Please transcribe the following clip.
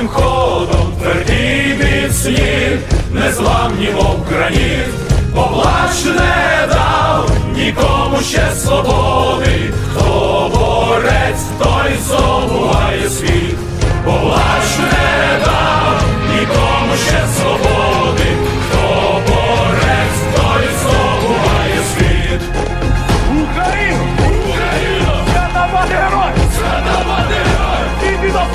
повільним ходом твердій від слів, незламні мов граніт, бо не дав нікому ще свободи, хто борець, той забуває світ, бо плач не дав нікому ще свободи, хто борець, той забуває світ. Україну! Україну! Свята мати герой! Свята! І біда!